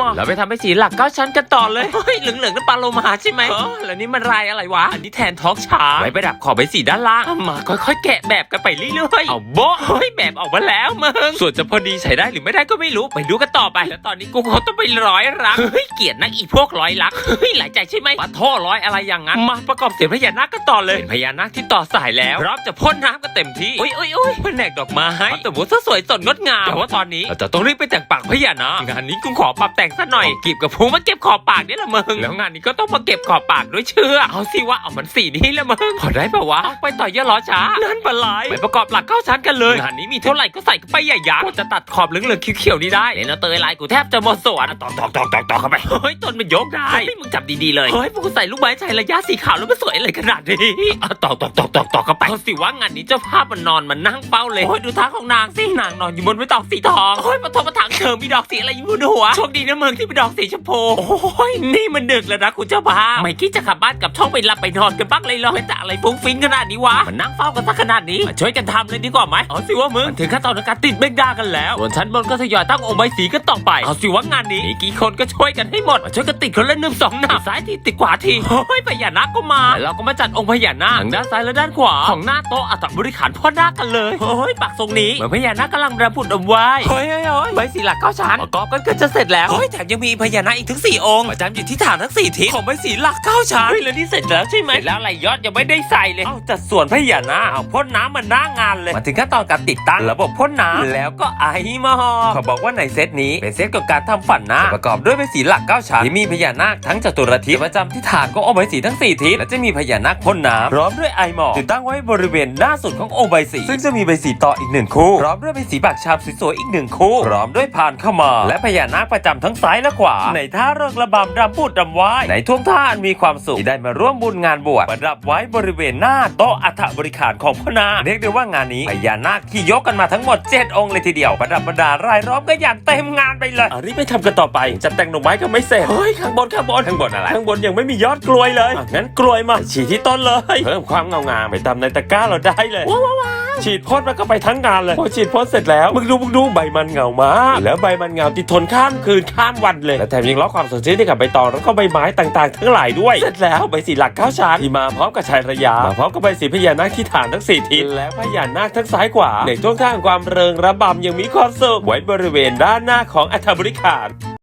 มาเราไปทำให้สีหลักเก้าชั้นกันต่อเลยเฮ้ยเหลืองๆนั่นปลาโลมาใช่ไหมเออแล้วนี่มันลายอะไรวะอันนี้แทนท้องช้างไว้ประดับขอบใบสีด้านล่างเอามาค่อยๆแกะแบบกันไปเรื่อยๆเอาโบ๊ะเฮ้ยแบบออกมาแล้วมึงส่วนจะพอดีใช้ได้หรือไม่ได้ก็ไม่รู้ไปดูกันต่อไป แล้วตอนนี้กูเขาต้องไปร้อยรักเฮ้ยเกลียดนักอีพวกร้อยรักเฮ้ยหลายใจใช่ไหมปะท่อร้อยอะไรอย่างนั้นมาประกอบเสียงพญานาคกันต่อเลยเป็นพญานาคที่ต่อสายแล้วพร้อมจะพ่นน้ำกันเต็มที่อุ้ยอุ้ยอุ้ยแผนกดอกไม้แต่ว่าสวยสดงดงามแต่ว่าตอนนี้เราจะต้องรีบไปแต่งปากพญานาคงานนี้กูขอปรับแต่งซะหน่อยกีบกับพุงมาเก็บขอบปากนี่แหละมึงแล้วงานนี้ก็ต้องมาเก็บขอบปากด้วยเชือกเอาสิว่าเอามันสีนี้แหละมึงพอได้ปะวะเอาไปต่อยอยาล้อช้านั่นปะไหลไปประกอบหลักเข้าชั้นกันเลยงานนี้มีเท่าไหร่ก็ใส่เข้าไปอย่ายักจะตัดขอบเหลืองๆเขียวๆนี้ได้เลนเอาเตยลายกูแทบจะหมดสวนตอกตอกตอกตอกตอกเข้าไปเฮ้ยต้นมันยกได้เฮ้ยมึงจับดีๆเลยเฮ้ยพวกกูใส่ลูกไม้ชายระยะสีขาวแล้วมันสวยอะไรขนาดนี้อะตอกตอกตอกตอกตอกเข้าไปเอาสิว่างานนี้เจ้าภาพมันนอนมันนั่งเป้าเลยโอ้ยดูท่าของนางสินางนอนอยู่บนไม้ตอกสีทองโอ้ยมาทบมาถังเธอมีดอกสีอะไรอยู่บนหัวโชคดีนะมึงที่เป็นดอกสีชมพู โอ้ยนี่มันดึกแล้วนะคุณเจ้าภาพไม่คิดจะขับบ้านกลับช่องไปหลับไปนอนกันบ้างเลยเหรอไม่แต่อะไรฟุ้งฟิ้งขนาดนี้วะมันนั่งเฝ้ากันสักขนาดนี้มาช่วยกันทำเลยดีกว่าไหมเอาสิว่ามึงมันถึงขั้นตอนการติดเบงดากันแล้วส่วนชั้นบนก็ทยอยตั้งองค์ใบสีกันต่อไปเอาสิว่างานนี้มีกี่คนก็ช่วยกันให้หมดมาช่วยกันติดคนละหนึ่งสองหน้าซ้ายทีติดขวาทีเฮ้ยพญานาคก็มาแล้วเราก็มาจัดองค์พญานาคทางด้านซ้ายและด้านขวาของหน้าโต๊ะอัฐบริขารพ่อนาคกันเลยเฮ้ยปักทรงนี้เหมือนพญานาคกำลังระบุดอมไว้เฮ้ยเฮ้ยเฮ้ยใบสีหลักเก้าชั้นประกอบกันก็จะเสร็จแล้วเฮ้ยแถมยังมีพญานาคอีกถึงสี่องค์ประจำอยู่ที่ฐานทั้งสี่ทิศของใบสีหลักเก้าชั้นเฮ้ยแล้วนี่เสร็จแล้วใช่ไหมเสร็จแล้วอะไรยอดยังไม่ได้ใส่เลยเอ้าจัดส่วนพญานาคเอาพ่นน้ำมันหน้างานเลยมาถึงขั้นตอนการติดตั้งระบบพ่นน้ำแล้วก็ไอมาฮอเขาบอกว่าในเซตนี้เป็นเซตกับการทำฝันนาคประกอบด้วยใบสีหลักเก้าชั้นที่มีพญานาคทั้งจตุรทิศประจำที่ฐานก็องค์ใบสีทั้งสี่ทิศและจะมีพญานาคพ่นน้ำพร้อมด้วยไอหมอกติดตั้งไว้บริเวณหน้าสุดขององค์ใบสีซึ่งจะมีใบสีต่ออีกหนึ่งคู่พร้อมด้วยใบสีปากชามสวยๆอีกหนึ่งคู่พร้อมด้วยพานเข้ามา และพญานาคประจำทั้งซ้ายและขวา ในท่าเริงระบำรำพูดรำไหว้ในท่วงท่าอันมีความสุขที่ได้มาร่วมบุญงานบวชประดับไว้บริเวณหน้าโต๊ะอัฐบริขารของพระนางเรียกได้ว่างานนี้พญานาคที่ยกกันมาทั้งหมด 7 องค์เลยทีเดียวประดับประดารายล้อมก็อย่างเต็มงานไปเลยอะรีบไปทำกันต่อไปจัดแต่งดอกไม้ก็ไม่เสร็จเฮ้ยข้างบนข้างบนข้างบนอะไรข้างบนยังไม่มียอดกลวยเลยอะงั้นกลวยมาฉีดที่ต้นเลย เพิ่มความเงางามไปตามในตะกร้าเราได้เลย ฉีดพ่นมันก็ไปทั้งงานเลยพอฉีดพ่นเสร็จแล้วมึงดูมึงดูใบมันเงามากแล้วใบมันเงาติดทนข้ามคืนข้ามวันเลยและแถมยังล็อกความสดชื่นให้กับใบตองแล้วก็ใบไม้ต่างๆ ทั้งหลายด้วย เสร็จแล้วใบสีหลักเก้าชั้นที่มาพร้อมกับชายระยามาพร้อมกับใบสีพญานาคที่ฐานทั้งสี่ทิศและพญานาคทั้งซ้ายขวาในช่วงท่าแห่งความเริงระบำยังมีความสุขไว้บริเวณด้านหน้าของอัฐบริขาร